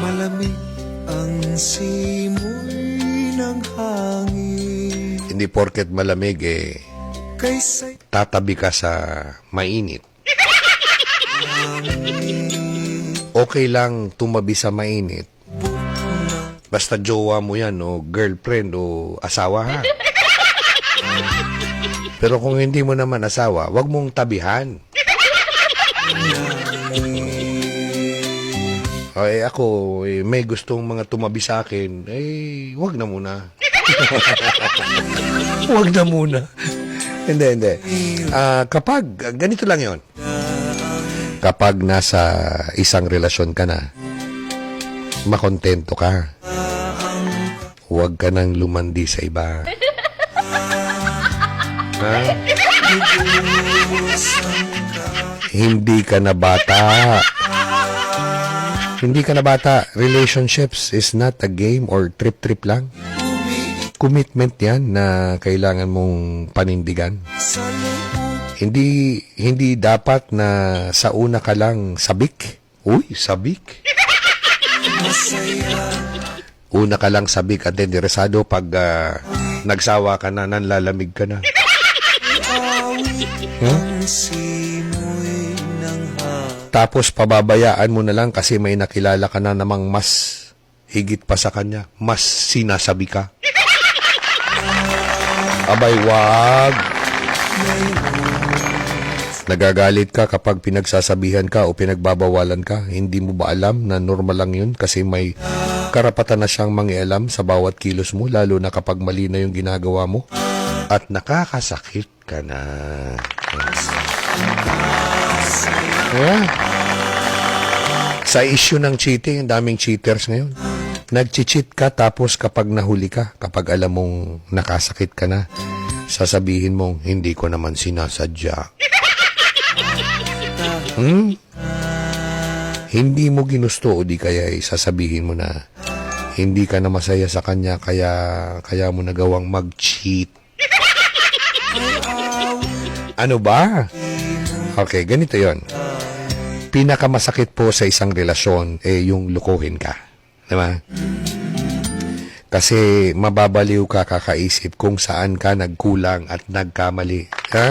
Malamig ang simoy ng hangin Hindi porket malamig eh, Kaysa tatabi ka sa mainit. Okay lang tumabi sa mainit. Basta jowa mo yan o girlfriend o asawa ha. Pero kung hindi mo naman asawa, wag mong tabihan. Eh ako, eh, may gustong mga tumabi sa akin, eh, wag na muna. wag na muna. hindi, hindi. Ah, kapag, ganito lang yon. Kapag nasa isang relasyon ka na, makontento ka. Huwag ka nang lumandi sa iba. ha? Hindi ka na bata. Hindi ka na bata. Relationships is not a game or trip-trip lang. Commitment yan na kailangan mong panindigan. Hindi hindi dapat na sa una ka lang sabik. Uy, sabik. Una ka lang sabik at interesado pag ah, nagsawa ka na, nanlalamig ka na. Awit Tapos pababayaan mo na lang kasi may nakilala ka na namang mas higit pa sa kanya. Mas sinasabi ka. Abay, wag. Nagagalit ka kapag pinagsasabihan ka o pinagbabawalan ka. Hindi mo ba alam na normal lang yun kasi may karapatan na siyang mangialam sa bawat kilos mo lalo na kapag mali na yung ginagawa mo at nakakasakit ka na. Yeah. Sa issue ng cheating, ang daming cheaters ngayon. Nag-cheat ka tapos kapag nahuli ka, kapag alam mong nakasakit ka na, sasabihin mong, hindi ko naman sinasadya. Hmm? Hindi mo ginusto o di kaya eh, sasabihin mo na, hindi ka na masaya sa kanya kaya kaya mo nagawang mag-cheat. Ano ba? Okay, ganito yon. Pinakamasakit po sa isang relasyon eh yung lukuhin ka. Di ba? Kasi mababaliw ka kakaisip kung saan ka nagkulang at nagkamali. Ha?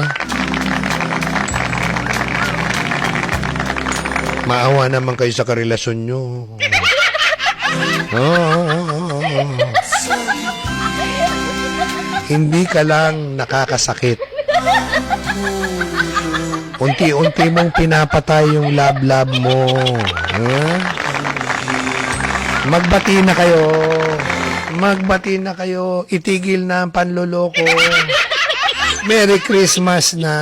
Maawa naman kayo sa karelasyon nyo. Oo. Hindi ka lang nakakasakit. Unti-unti mong pinapatay yung lab-lab mo. Ha? Magbati na kayo. Magbati na kayo. Itigil na ang panloloko. Merry Christmas na.